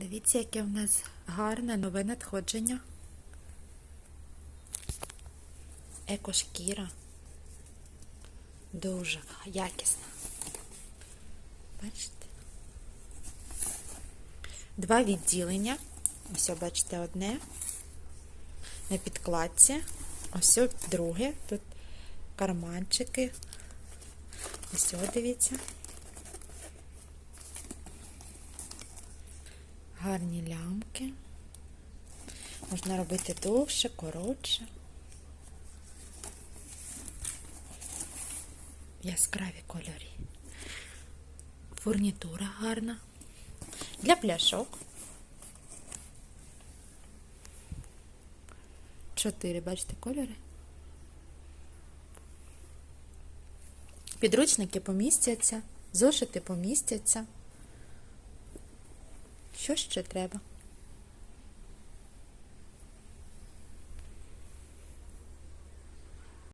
Дивіться, яке в нас гарне нове надходження. Екошкіра. Дуже якісна. Бачите? Два відділення. Ось, бачите, одне. На підкладці. Ось друге. Тут карманчики. Ось, дивіться. Гарні лямки. Можна робити довше, коротше. Яскраві кольорі. Фурнітура гарна. Для пляшок. Чотири, бачите, кольори. Підручники помістяться, зошити помістяться. Що ще треба?